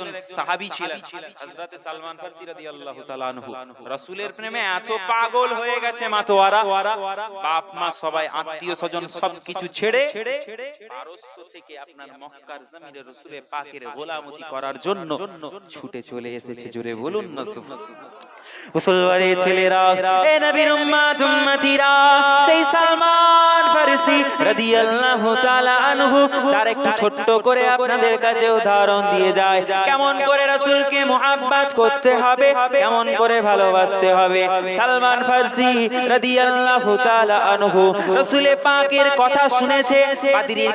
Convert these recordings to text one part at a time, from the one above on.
একজন সাহাবী ছিলেন হযরতে সালমান ফারসি রাদিয়াল্লাহু তাআলা আনহু। রাসূলের প্রেমে এত পাগল হয়ে গেছে মাতোয়ারা। বাপ মা সবাই আত্মীয় স্বজন সবকিছু ছেড়ে পারস্য থেকে আপনার মক্কার জমিনে রাসূলের পাকের গোলামতি করার জন্য ছুটে চলে এসেছে। জোরে বলুন না মুসলমানের ছেলেরা এ নবীর উম্মাত উম্মতিরা সেই সালমান ফারসি রাদিয়াল্লাহু তাআলা আনহু তার একটু ছোট্ট করে আপনাদের কাছে উদাহরণ দিয়ে যায়। কেমন করে রাসূলকে মুহাব্বত করতে হবে, কেমন করে ভালোবাসতে হবে। সালমান ফারসি রাদিয়াল্লাহু তাআলা আনহু পাকের কথা শুনেছে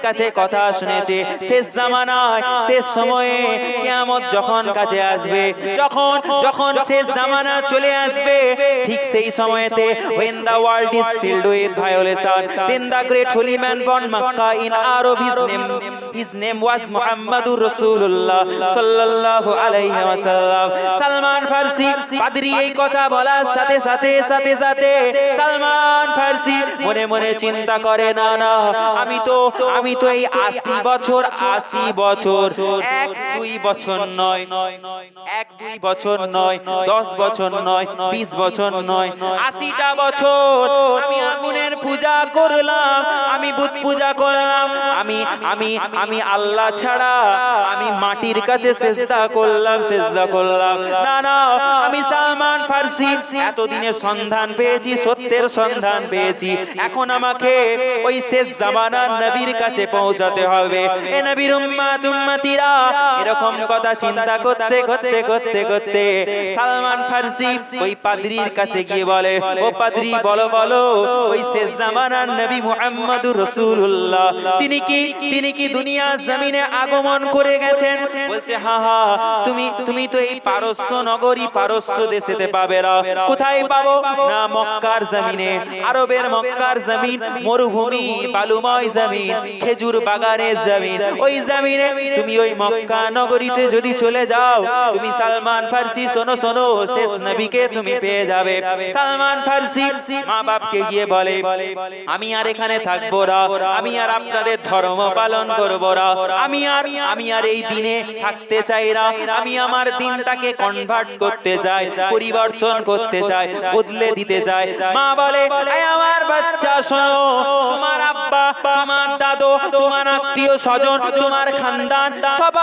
কাছে কথা শুনেছে। শেষ জামানায়, শেষ সময়ে কিয়ামত যখন কাছে আসবে, যখন যখন শেষ জামানা চলে আসবে, ঠিক সেই সময়েতে when the world is filled with violation, then the great holy man born Makkah in Arab his name his name was Muhammadur Rasulullah sallallahu alayhi wasallam Salman ফারসি পাদ্রী এই কথা বলার সাথে সাথে সাথে সাথে সালমান ফারসি মনে মনে চিন্তা করে না না আমি তো আমি তো এই আশি বছর আশি বছর এক দুই বছর নয় এক দুই বছর নয় দশ বছর নয় বিশ বছর নয় আশিটা বছর আমি আগুনের পূজা করলাম আমি বুত পূজা করলাম আমি আমি আমি আল্লাহ ছাড়া আমি মাটির কাছে চেষ্টা করলাম চেষ্টা করলাম। না না আমি সালমান ফারসি। এতদিনে সন্ধান পেয়েছি সত্যের সন্ধান পেয়েছি। এখন আমাকে ওই শেষ জামানার নবীর কাছে পৌঁছাতে হবে। এ নবীর উম্মাত উম্মতিরা। এরকম কথা চিন্তা করতে করতে করতে করতে সালমান ফারসি ওই পাদ্রীর কাছে গিয়ে বলে ও পাদ্রী বলো বলো ওই শেষ জামানার নবী মুহাম্মদুর রাসূলুল্লাহ। তিনি কি তিনি কি দুনিয়া জমিনে আগমন করে গেছেন? বলছে হ্যাঁ তুমি তুমি তো এই পারস্য নগরী পারস্য দেশেতে পাবে না। কোথায় পাবো? না, মক্কার জমিনে। আরবের মক্কার জমিন, মরুভূমি, বালুময় জমিন, খেজুর বাগানের জমিন। ওই জমিনে তুমি ওই মক্কা নগরীতে যদি চলে যাও, তুমি সালমান ফারসি শোনো শোনো, শেষ নবীকে তুমি পেয়ে যাবে। সালমান ফারসি মা বাপকে গিয়ে বলে, আমি আর এখানে থাকব না। আমি আর আপনাদের ধর্ম পালন করব না। আমি আর আমি আর এই দিনে থাকতে চাই না আমি আমার দিনটাকে কনভার্ট করতে চাই পরিবর্তন করতে চাই বদলে দিতে চাই মা বলে, "এই আমার বাচ্চা শোনো, তোমার আব্বা, তোমার দাদু, তোমার আত্মীয় স্বজন, তোমার খানদান সবাই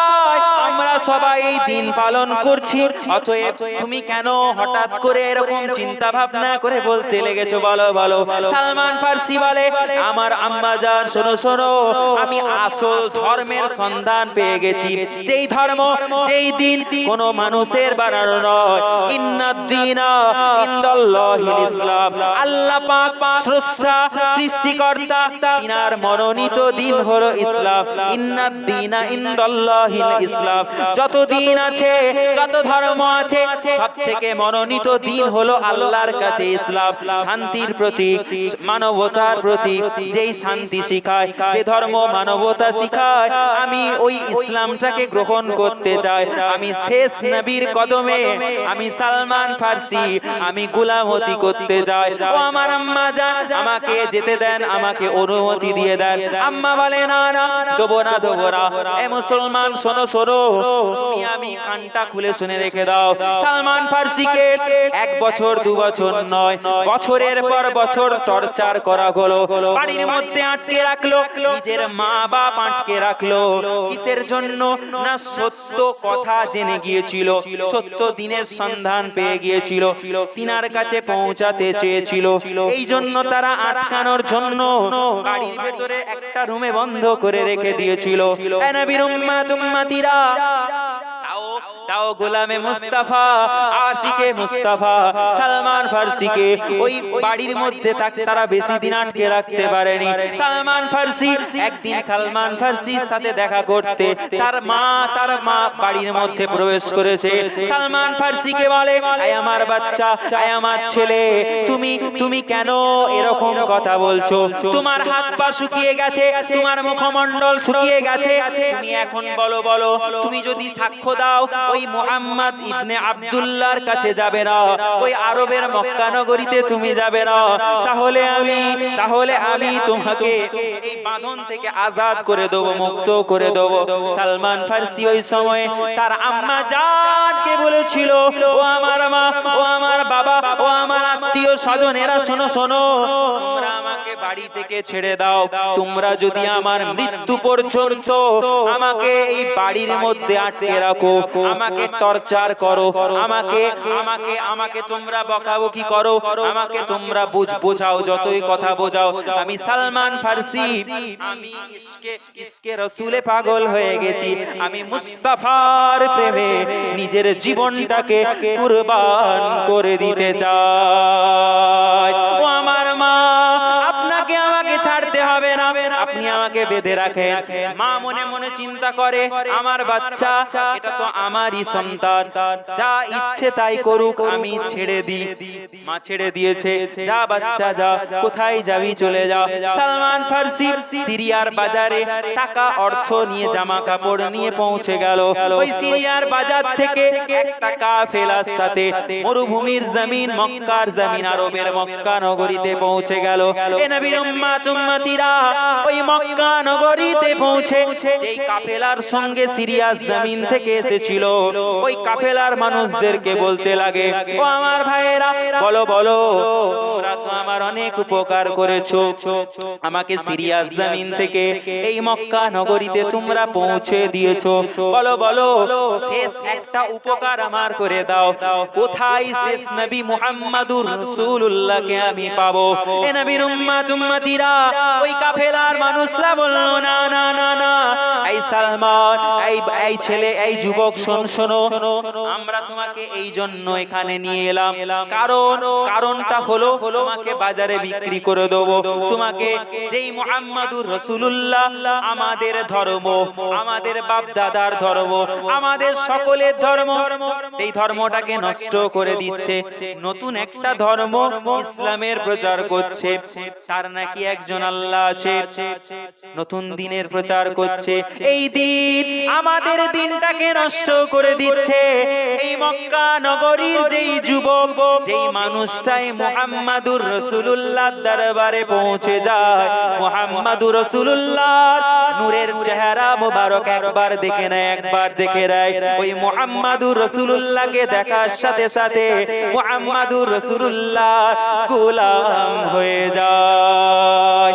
আমরা সবাই দিন পালন করছি, অতএব তুমি কেন হঠাৎ করে এরকম চিন্তা ভাবনা করে বলতে লেগেছো? বলো বলো। সালমান ফারসি বলে, আমার আম্মা জান শোনো শোনো, আমি আসল ধর্মের সন্ধান পেয়ে গেছি। যেই ধর্ম, যেই দিন কোন মানুষের বানানো নয়। ইন্নাদ্দিনা ইনদাল্লাহিল ইসলাম। আল্লাহ পাক স্রষ্টা, সৃষ্টিকর্তা, তিনার মনোনীত দিন হলো ইসলাম। ইন্নাদ্দিনা ইনদাল্লাহিল ইসলাম। যত দিন আছে যত ধর্ম আছে সব থেকে মনোনীত দিন হলো আল্লাহর কাছে ইসলাম। শান্তির প্রতীক মানবতার প্রতীক যেই শান্তি শিখায় যে ধর্ম মানবতা শিখায় আমি ওই ইসলামটাকে গ্রহণ করতে চাই। আমি শেষ নবীর কদমে আমি সালমান ফারসি। আমি গুলামতি করতে যাই ও আমার আম্মা জান আমাকে যেতে দেন আমাকে অনুমতি দিয়ে দেন। আম্মা বলে না না দেবো না। দেবো না। এ মুসলমান শোনো শোনো। তুমি আমি কানটা খুলে শুনে রেখে দাও। সালমান ফারসিকে এক বছর, দু বছর নয়, বছরের পর বছর চর্চার করা হলো। বাড়ির মধ্যে আটকে রাখল, নিজের মা বাপ আটকে রাখল। কিসের জন্য? না, সত্য কথা জেনে গিয়েছিল। সত্য দিনের সন্ধান পেয়ে গিয়েছিল। তিনার কাছে পৌঁছাতে চেয়েছিল। এই জন্য তারা আটকানোর জন্য বাড়ির ভেতরে একটা রুমে বন্ধ করে রেখে দিয়েছিল। এ নবীর উম্মাত উম্মাতিরা তাও তাও গোলামে মুস্তাফা আশিকে মুস্তাফা সালমান ফারসিকে ওই বাড়ির মধ্যে তাকে তারা বেশি দিন আটকে রাখতে পারেনি। সালমান ফারসি একদিন সালমান ফারসির সাথে দেখা করতে তার মা তার মা বাড়ির মধ্যে প্রবেশ করেছে। সালমান ফারসিকে বলে আয় আমার বাচ্চা আয় আমার ছেলে তুমি তুমি কেন এরকম কথা বলছো? তোমার হাত পা শুকিয়ে গেছে তোমার মুখমণ্ডল শুকিয়ে গেছে। তুমি এখন বলো বলো তুমি যদি সাক্ষ্য দাও দাও ওই মোহাম্মদ ইবনে আব্দুল্লাহর কাছে যাবে না। ওই আরবের মক্কা নগরীতে তুমি যাবে না। তাহলে আমি তাহলে আমি তোমাকে এই বাঁধন থেকে আজাদ করে দেব, মুক্ত করে দেব। সালমান ফার্সি ওই সময় তার আম্মা জানকে বলেছিল, ও আমার মা, ও আমার বাবা, ও আমার আত্মীয় স্বজনেরা শোনো শোনো, তোমরা আমাকে বাড়ি থেকে ছেড়ে দাও। তোমরা যদি আমার মৃত্যু পর্যন্ত আমাকে এই বাড়ির মধ্যে আটকে রাখো আমাকে টর্চার করো। আমাকে আমাকে আমাকে তোমরা বকাবকি করো। আমাকে তোমরা বুঝ বোঝাও যতই কথা বোঝাও। আমি সালমান ফার্সি। আমি ইসকে ইসকে রসুলে পাগল হয়ে গেছি। আমি মুস্তাফার প্রেমে নিজের জীবনটাকে কুরবান করে দিতে চাই। আপনি বেঁধে রাখেন। মা মনে মনে চিন্তা করে আমার বাচ্চা এটা তো আমারই সন্তান। যা ইচ্ছে তাই করুক আমি ছেড়ে দিই। মা ছেড়ে দিয়েছে যা বাচ্চা যা কোথায় যাবি চলে যা সালমান ফার্সি সিরিয়ার বাজারে টাকা অর্থ নিয়ে জামা কাপড় নিয়ে পৌঁছে গেল। ওই সিরিয়ার বাজার থেকে একটা কাফেলার সাথে মরুভূমির জমিন মক্কার জমিন আরবের মক্কা নগরীতে পৌঁছে গেল। এ নবীর উম্মাত উম্মতিরা ওই মক্কা নগরীতে পৌঁছে যেই কাফেলার সঙ্গে সিরিয়ার জমিন থেকে এসেছিল ওই কাফেলার মানুষদেরকে বলতে লাগে ও আমার ভাইয়েরা বলো বলো তোমরা তো আমার অনেক উপকার করেছ আমাকে সিরিয়ার জমিন থেকে এই মক্কা নগরীতে তোমরা পৌঁছে দিয়েছ বলো বলো শেষ একটা উপকার আমার করে দাও কোথায় শেষ নবী মুহাম্মাদুর রাসূলুল্লাহকে আমি পাবো? এ নবীর উম্মাত উম্মতিরা ওই কাফেলার মানুষরা বলল না না না না। এই সালমান এই এই ছেলে এই যুবক শোন শোনো। আমরা তোমাকে এই জন্য এখানে নিয়ে এলাম। কারণ কারণটা হলো তোমাকে বাজারে বিক্রি করে দেবো। তোমাকে যেই মুহাম্মাদুর রাসূলুল্লাহ আমাদের ধর্ম আমাদের বাপ দাদার ধর্ম আমাদের সকলের ধর্ম সেই ধর্মটাকে নষ্ট করে দিচ্ছে। নতুন একটা ধর্ম ইসলামের প্রচার করছে। তার নাকি একজন আল্লাহ আছে। নতুন দিনের প্রচার করছে। এই দিন আমাদের দিনটাকে নষ্ট করে দিচ্ছে। এই মক্কা নগরীর যেই যুবক, যেই মানুষটাই মুহাম্মাদুর দরবারে পৌঁছে যায়, মুহাম্মাদুর নূরের চেহারা মোবারক একবার দেখে নেয়, একবার দেখে নেয়। ওই মুহাম্মাদুর দেখার সাথে সাথে মুহাম্মাদুর রাসূলুল্লাহ গোলাম হয়ে যায়।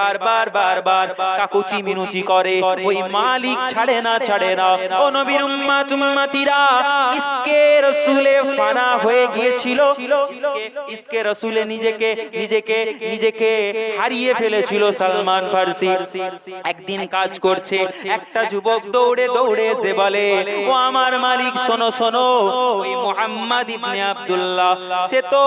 বারবার বারবার কাকুচি মিনুচি করে, ওই মালিক ছাড়ে না ছাড়ে না। ও নবীর উম্মাত, উম্মাতিরা, ইসকে ফানা হয়ে গিয়েছিল। ইসকে নিজেকে নিজেকে নিজেকে হারিয়ে ফেলেছিল সালমান একদিন কাজ করছে, একটা যুবক দৌড়ে দৌড়ে এসে বলে, ও আমার মালিক, শোনো শোনো, ওই মোহাম্মদ ইবনে আব্দুল্লাহ, সে তো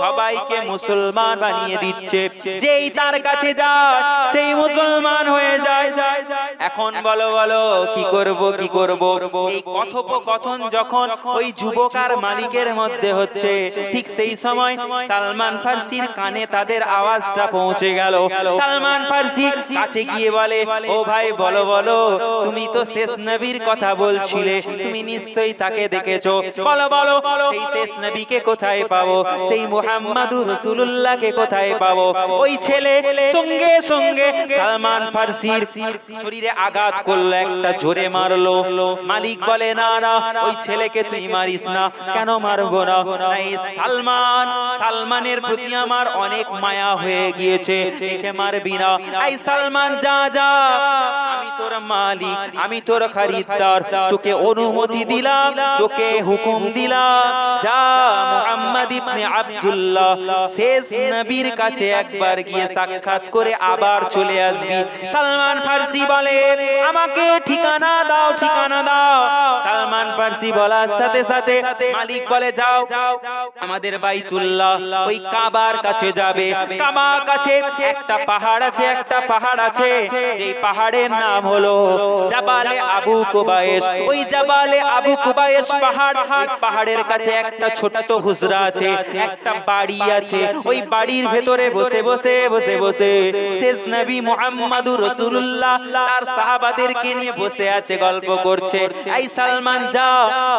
সবাইকে মুসলমান বানিয়ে দিচ্ছে। যেই তার কাছে যায় সেই মুসলমান হয়ে যায়। এখন বলো বলো, কি করব কি করব? এই কথোপকথন যখন ওই যুবক আর মালিকের মধ্যে হচ্ছে, ঠিক সেই সময় সালমান ফার্সির কানে তাদের আওয়াজটা পৌঁছে গেল। সালমান ফার্সি কাছে গিয়ে বলে, ও ভাই, বলো বলো, তুমি তো শেষ নবীর কথা বলছিলে, তুমি নিশ্চয়ই তাকে দেখেছ। বলো বলো, সেই শেষ নবীকে কোথায় পাবো? সেই মুহাম্মাদুর রাসূলুল্লাহকে কোথায় পাবো? ওই ছেলে সঙ্গে সঙ্গে সালমান ফার্সির শরীরে আঘাত করল, একটা জোরে মারলো। মালিক বলে, না না, ওই ছেলেকে তুই মারিস না। কেন মারবো না? সালমান, সালমানের প্রতি আমার অনেক মায়া হয়ে গিয়েছে। একে মারবি না। এই সালমান, যা যা। আমি তোর মালিক, আমি তোর খরিদ্দার। তোকে অনুমতি দিলাম, তোকে হুকুম দিলাম। যা, মুহাম্মদ ইবনে আব্দুল্লাহ, শেষ নবীর কাছে একবার গিয়ে সাক্ষাৎ করে আবার চলে আসবি। সালমান ফার্সি বলে আমাকে ঠিকানা দাও ঠিকানা দাও। সালমান ফার্সি বলার সাথে সাথে মালিক বলে, যাও আমাদের বাইতুল্লাহ ওই কাবার কাছে যাবে। কাবা কাছে একটা পাহাড় আছে, একটা পাহাড় আছে যেই পাহাড়ের নাম হলো জাবালে আবু কুবায়েশ। ওই জাবালে আবু কুবায়েশ পাহাড়, ওই পাহাড়ের কাছে একটা ছোট্ট হুজরা আছে, একটা বাড়ি আছে। ওই বাড়ির ভেতরে বসে বসে বসে বসে শেষ নবী মুহাম্মাদুর রাসূলুল্লাহ, তার সাহাবাদেরকে নিয়ে বসে আছে, গল্প করছে। এই সালমান যা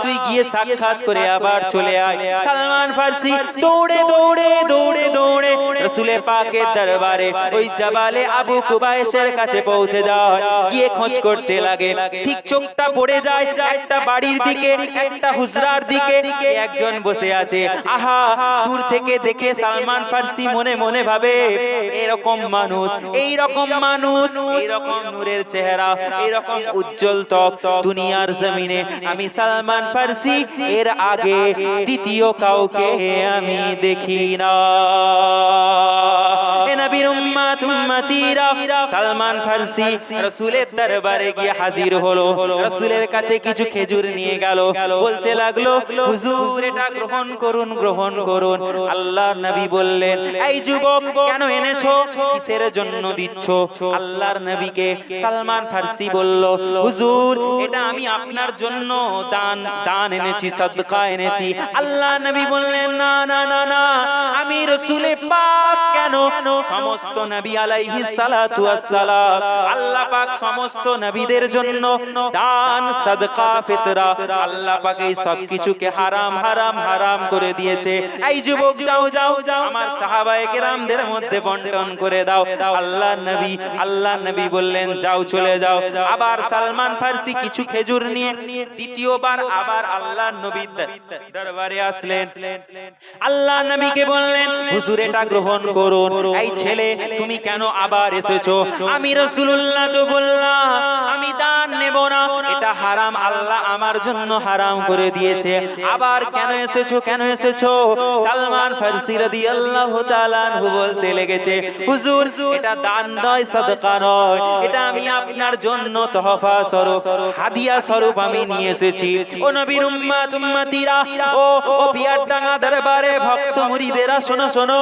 তুই গিয়ে সাক্ষাৎ করে আবার চলে আয়। সালমান ফার্সি, দৌড়ে দৌড়ে দৌড়ে দৌড়ে রসুলে পাকের দরবারে ওই জাবালে আবু কুবায়েশের কাছে পৌঁছে যায়। গিয়ে খোঁজ করতে লাগে। ঠিক চোখটা পড়ে যায়, একটা বাড়ির দিকে, একটা হুজরার দিকে। একজন বসে আছে। আহা, দূর থেকে দেখে সালমান ফার্সি মনে মনে ভাবে, এরকম মানুষ এই রকম মানুষ এই নূরের চেহারা এরকম উজ্জ্বল ত্বক দুনিয়ার জমিনে আমি সালমান ফার্সি। এর আগে দ্বিতীয় কাউকে আমি দেখি না। উম্মাত উম্মতিরা সালমান ফার্সি রাসূলের দরবারে গিয়ে হাজির হলো। রাসূলের কাছে কিছু খেজুর নিয়ে গেল। বলতে লাগল, হুজুর, এটা গ্রহণ করুন গ্রহণ করুন। আল্লাহর নবী বললেন, এই যুবক কেন এনেছো? কিসের জন্য দিচ্ছ? আল্লাহর নবীকে সালমান ফার্সি বলল, হুজুর, এটা আমি আপনার জন্য দান দান এনেছি, সদকা এনেছি। আল্লাহ নবী বললেন, না না না না, আমি রসুলে পাক কেন? সমস্ত নবী আলাইহিস সালাতু ওয়াসসালাম। আল্লাহ পাক সমস্ত নবীদের জন্য দান সদকা ফিতরা। আল্লাহ পাক এই সব কিছুকে হারাম হারাম হারাম করে দিয়েছে। এই যুবক যাও যাও আমার সাহাবায়ে কেরামদের মধ্যে বন্টন করে দাও। আল্লাহ নবী আল্লাহ নবী বললেন যাও চলে যাও। আবার সালমান ফার্সি কিছু খেজুর নিয়ে দ্বিতীয়বার আবার আল্লাহ নবী দরবারে আসলেন। আল্লাহ নবীকে বললেন হুজুর এটা গ্রহণ করুন। এই ছেলে তুমি কেন আবার এসেছ? আমি রাসূলুল্লাহ তো বললাম আমি দান নেব না। এটা হারাম আল্লাহ আমার জন্য হারাম করে দিয়েছে। আবার কেন এসেছ কেন এসেছ? সালমান ফারসি তাআলা আনহু বলতে লেগেছে হুজুর এটা দান নয় সাদকা নয়। এটা আমি আপনার জন্য তোহফা স্বরূপ হাদিয়া স্বরূপ আমি নিয়ে এসেছি। ও নবীর উম্মাত উম্মতিরা ও ও পিয়ারডাঙ্গা দরবারে ভক্ত মুরিদেরা শোনো শোনো।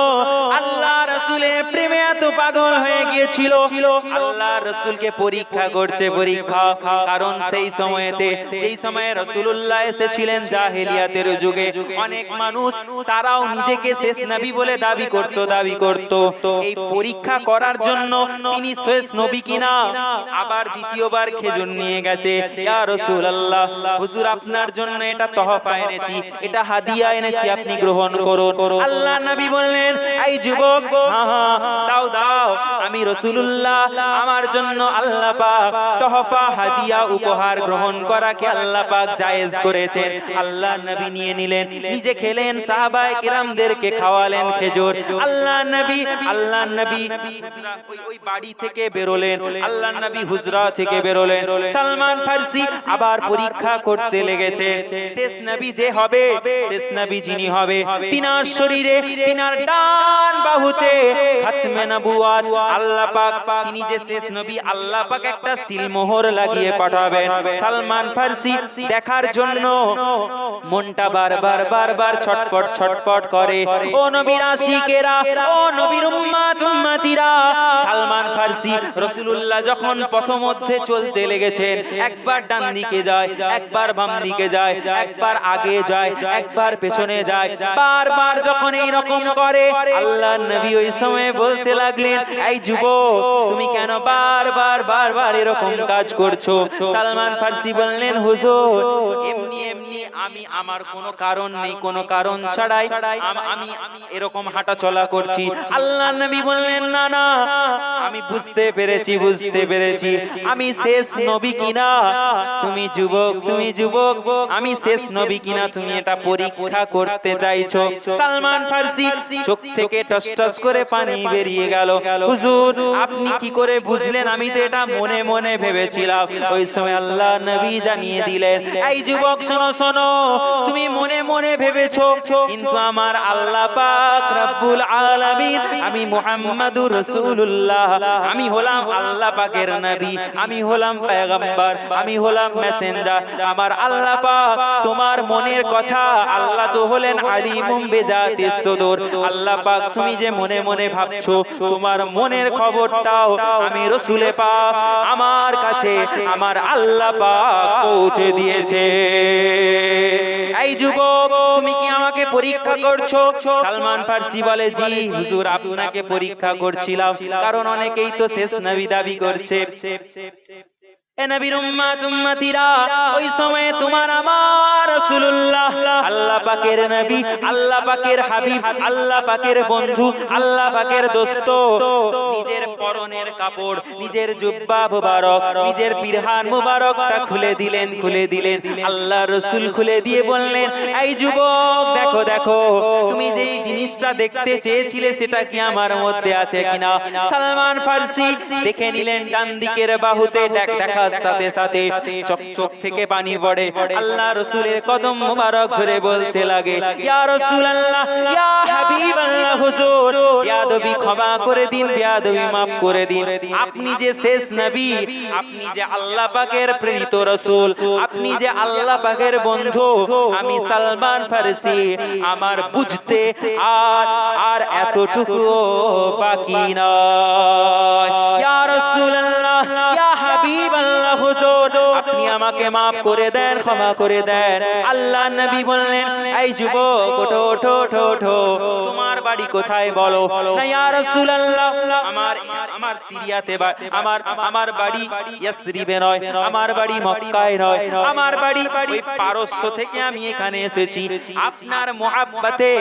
আল্লাহ রাসূলের প্রেমে এত পাগল হয়ে গিয়েছিল। আল্লাহ রাসূলকে পরীক্ষা করছে পরীক্ষা। কারণ সেই সময়েতে, যেই সময়ে রাসূলুল্লাহ এসেছিলেন জাহেলিয়াতের যুগে, অনেক মানুষ তারাও নিজেকে শেষ নবী বলে দাবি করত দাবি করত। এই পরীক্ষা করার জন্য তিনি শেষ নবী কিনা? আবার দ্বিতীয়বার খেজুর নিয়ে গেছে। ইয়া রাসূলুল্লাহ, হুজুর আপনার জন্য এটা তোহফা এনেছি, এটা হাদিয়া এনেছি, আপনি গ্রহণ করুন। আল্লাহ নবী বললেন, এই যুবক হ্যাঁ দাও দাও, আমি রাসূলুল্লাহ। আমার জন্য আল্লাহ পাক তোহফা, হাদিয়া, উপহার গ্রহণ করাকে আল্লাহ পাক জায়েজ করেছেন। আল্লাহ নবী নিয়ে নিলেন, নিজে খেলেন, সাহাবায়ে কিরামদেরকে খাওয়ালেন খেজুর। আল্লাহ নবী আল্লাহ নবী ওই বাড়ি থেকে বেরোলেন। আল্লাহ নবী হুজরা থেকে বেরোলেন। সালমান ফারসি আবার পরীক্ষা করতে লেগেছে। শেষ নবী যে হবে, শেষ নবী যিনি হবে, তিনার শরীরে তিনার ডান বাহুতে খাতমে নবুয়াত আল্লাহ পাক তিনি যে শেষ নবী আল্লাহ পাক একটা সিলমোহর লাগিয়ে পাঠাবেন। সালমান ফারসি দেখার জন্য মনটা বারবার বারবার ছটপট ছটপট করে। ও নবীর আশিকেরা ও নবীর উম্মাত উম্মাতিরা সালমান ফারসি রাসূলুল্লাহ যখন পথমধ্যে চলতে লেগেছেন একবার ডান দিকে যায় একবার বাম দিকে যায় একবার আগে যায় একবার পেছনে যায় বারবার যখন এই রকম করে আল্লাহ নবী ওই সময় বলতে লাগলেন, এই যুবক, তুমি কেন বারবার বারবার এরকম কাজ করছ? সালমান ফারসি বললেন, হুজুর, এমনি এমনি আমি আমার কোনো কারণ নেই, কোনো কারণ ছাড়াই আমি এরকম হাঁটা চলা করছি। আল্লাহ নবী বললেন, না না, আমি বুঝতে পেরেছি বুঝতে পেরেছি। আমি শেষ নবী কিনা? তুমি যুবক তুমি যুবক, আমি শেষ নবী কিনা? তুমি এটা পরীক্ষা করতে চাইছো। সালমান ফার্সি চোখ থেকে টস টস করে পানি বেরিয়ে গেল। হুজুর, আপনি কি করে বুঝলেন? আমি তো এটা মনে মনে ভেবেছিলাম। ওই সময় আল্লাহ নবী জানিয়ে দিলেন, এই যুবক, শোনো শোনো, তুমি মনে মনে ভেবেছো, কিন্তু আমার আল্লাহ পাক রব্বুল আলামিন, আমি মুহাম্মাদুর রাসূলুল্লাহ, আমি হলাম আল্লাহ পাকের নবী, আমি হলাম পয়গম্বর, আমি হলাম মেসেঞ্জার, আমার আল্লাহ পাক তোমার মনের কথা আল্লাহ তো হলেন আলিমুম বেজাতিস সুদূর, আল্লাহ পাক তুমি যে মনে মনে ভাবছ, তোমার মনের খবরটাও আমি রসুলে পাক আমার কাছে আমার আল্লাহ পাক পৌঁছে দিয়েছে। এই যুবক, তুমি কি আমাকে পরীক্ষা করছ? সালমান ফার্সি বলে, জি, হুজুর, আপনাকে পরীক্ষা করছিলাম। কারণ অনেকেই তো শেষ নবী দাবি করছে। খুলে দিলেন খুলে দিলেন, আল্লাহ রসুল খুলে দিয়ে বললেন, এই যুবক, দেখো দেখো, তুমি যেই জিনিসটা দেখতে চেয়েছিলে সেটা কি আমার মধ্যে আছে কিনা? সালমান ফার্সি দেখে নিলেন, ডান দিকের বাহুতে দেখ সাথে সাথে চক থেকে পানি পড়ে। আল্লাহ রসুলের কদম মুবারক ধরে বলতে লাগে, ইয়া রাসূলুল্লাহ, ইয়া হাবিবাল্লাহ হুজুর, বিয়াদবি ক্ষমা করে দিন, বিয়াদবি মাফ করে দিন। আপনি যে শেষ নবী, আপনি যে আল্লাহ পাকের প্রেরিত রাসূল, আপনি যে আল্লাহ পাকের বন্ধু, আমি সালমান ফারসি, আমার বুঝতে আর আর এতটুকু বাকি নয়। ইয়া আমাকে maaf করে দেন, ক্ষমা করে দেন। আল্লাহ নবী বললেন, এই যুবক, ওঠো ওঠো ওঠো ওঠো। তোমার বাড়ি কোথায় বলো? না, ইয়া রাসূলুল্লাহ, আমার আমার সিরিয়াতে আমার আমার বাড়ি ইয়াসরিবে নয়, আমার বাড়ি মক্কায় নয়। আমার বাড়ি ওই পারস্য থেকে আমি এখানে এসেছি। আপনার মোহাব্বতে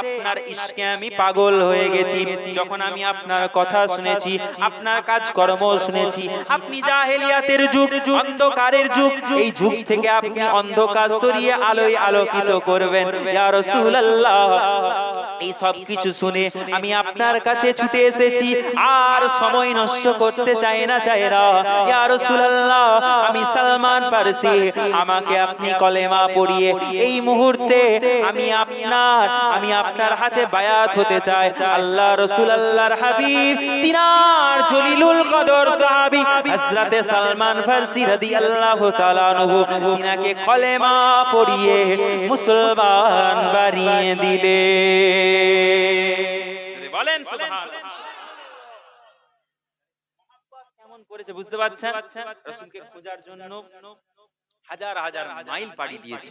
আপনার ইশকে আমি পাগল হয়ে গেছি। যখন আমি আপনার কথা শুনেছি, আপনার কাজকর্ম শুনেছি, আপনি জাহেলিয়াতের যুগ, অন্ধকারের যুগ এই যুগ থেকে আপনি অন্ধকার সরিয়ে আলোয় আলোকিত করবেন। ইয়া রাসূলুল্লাহ। এই সব কিছু শুনে আমি আপনার কাছে ছুটে এসেছি। আর সময় নষ্ট করতে চাই না চাই না ইয়া রাসূলুল্লাহ। আমি সালমান পারসি। আমাকে আপনি কলেমা পড়িয়ে এই মুহূর্তে আমি আপনার আমি আপনার হাতে বায়াত হতে চাই। আল্লাহ রাসূল আল্লাহর হাবিব তিনার জলিলুল কদর সাহাবী হযরতে সালমান ফারসি রাদিয়াল্লাহু তাআলা আনহু তিনাকে কলেমা পড়িয়ে মুসলমান বানিয়ে দিলে। বলেন কেমন করেছে বুঝতে পারছেন? খোঁজার জন্য হাজার হাজার মাইল পাড়ি দিয়েছে।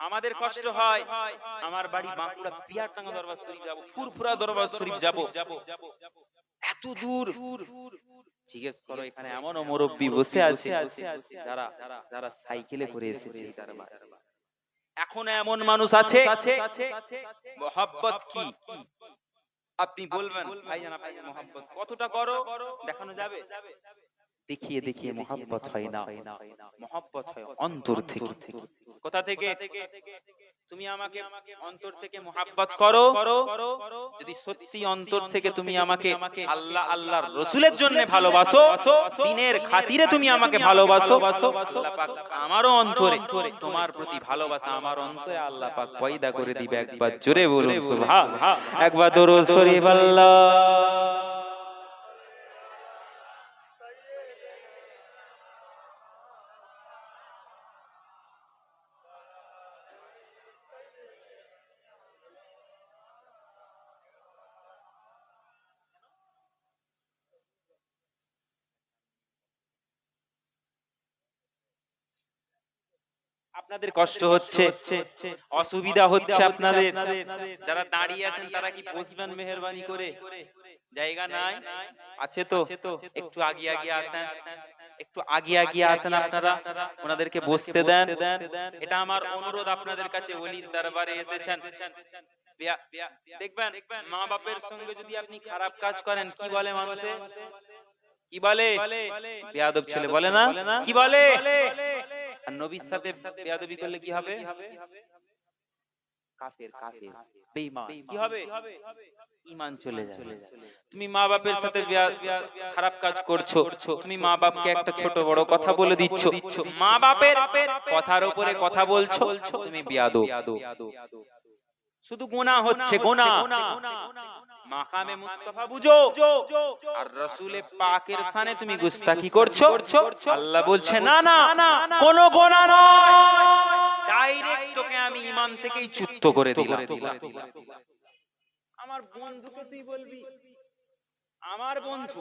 আমাদের কষ্ট হয়, আমার বাড়ি বাঁকুড়া পিয়ারটাঙ্গা দরবার শরীফ দরবার শরীফ যাব। এত দূর জিজ্ঞেস করো এখানে এমন মুরব্বী বসে আছে যারা যারা সাইকেলে করে এসেছে এখন এমন মানুষ আছে মোহাব্বত কি? আপনি বলবেন ভাইজান আপনি মোহাম্মদ কতটা করো দেখানো যাবে। দেখিয়ে দেখিয়ে মোহাব্বত হয় না। মোহাব্বত হয় অন্তর থেকে। কোথা থেকে? তুমি আমাকে অন্তর থেকে মোহাব্বত করো। যদি সত্যি অন্তর থেকে তুমি আমাকে আল্লাহ আল্লাহর রসুলের জন্য ভালোবাসো দিনের খাতিরে তুমি আমাকে ভালোবাসো। আল্লাহ পাক আমারও অন্তরে তোমার প্রতি ভালোবাসা আমার অন্তরে আল্লাহ পাক পয়দা করে দিবে একবার জোরে বলুন সুবহান। একবার দরুদ শরীফ আল্লাহ। আপনাদের কষ্ট হচ্ছে, অসুবিধা হচ্ছে আপনাদের। যারা দাঁড়িয়ে আছেন, তারা কি বসবেন মেহরবানি করে? জায়গা নাই? আছে তো? একটু আগে আগে আসেন। একটু আগে আগে আসেন আপনারা। ওনাদেরকে বসতে দেন। এটা আমার অনুরোধ আপনাদের কাছে। ওলির দরবারে এসেছেন। দেখবেন মা বাপের সঙ্গে যদি আপনি খারাপ কাজ করেন, কি বলে মানুষে? কি বলে? বেয়াদব ছেলে বলে না? কি বলে? আর নবীর সাথে বেয়াদবি করলে কি হবে? কাফের কাফের। বেঈমান। কি হবে? ঈমান চলে যাবে। তুমি মা বাপের সাথে খারাপ কাজ করছ। তুমি মা বাপকে একটা ছোট বড় কথা বলে দিচ্ছ। মা বাপের কথার উপরে কথা বলছো। তুমি বিয়াদব। শুধু গোনা হচ্ছে গোনা মাকামে মুস্তাফা বুঝো। আর রাসূলে পাকের তুমি গুস্তাখি করছ? আল্লাহ বলছে না না কোনো গোনা নয়। ডাইরেক্ট তোকে আমি ঈমান থেকেই চুত্ত করে দিলাম। আমার বন্ধুকে তুই বলবি? আমার বন্ধু।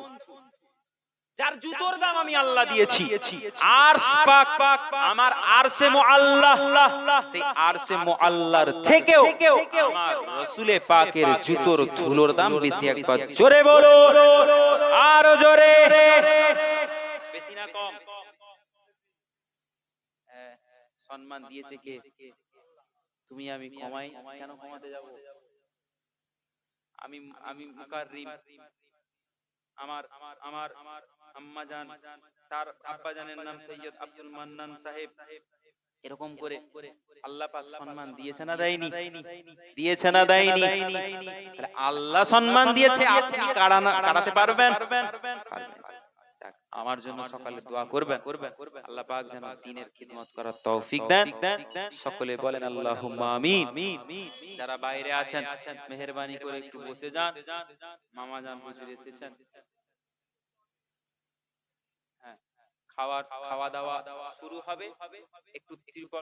যার জুতোর দাম আমি আল্লাহ দিয়েছি। আর পাক পাক আমার আরশে মুআল্লাহ। সেই আরশে থেকেও আমার রাসূলে পাকের জুতোর ধুলোর দাম বেশি একবার জোরে বলো আরও জোরে। বেশি না কম। সম্মান দিয়েছে কে? তুমি আমি কমাই কেন কমাতে যাব? আমি আমি মুকাররিম আমার আমার আমার তার নাম সৈয়দ আব্দুল মান্নান সাহেব। এরকম করে আল্লাহ পাক সম্মান দিয়েছে না দেয়নি? দিয়েছে না দেয়নি? আল্লাহ সম্মান দিয়েছে পারবেন? আমার জন্য সকালে দোয়া করবেন। আল্লাহ পাক যেন দ্বীনের খিদমত করার তৌফিক দেন। সকলে বলেন, আল্লাহুম্মা আমিন। যারা বাইরে আছেন, মেহেরবানি করে একটু বসে যান। মামা যান হুজুর এসেছেন হ্যাঁ খাওয়ার খাওয়া দাওয়া শুরু হবে। একটু ত্রিপল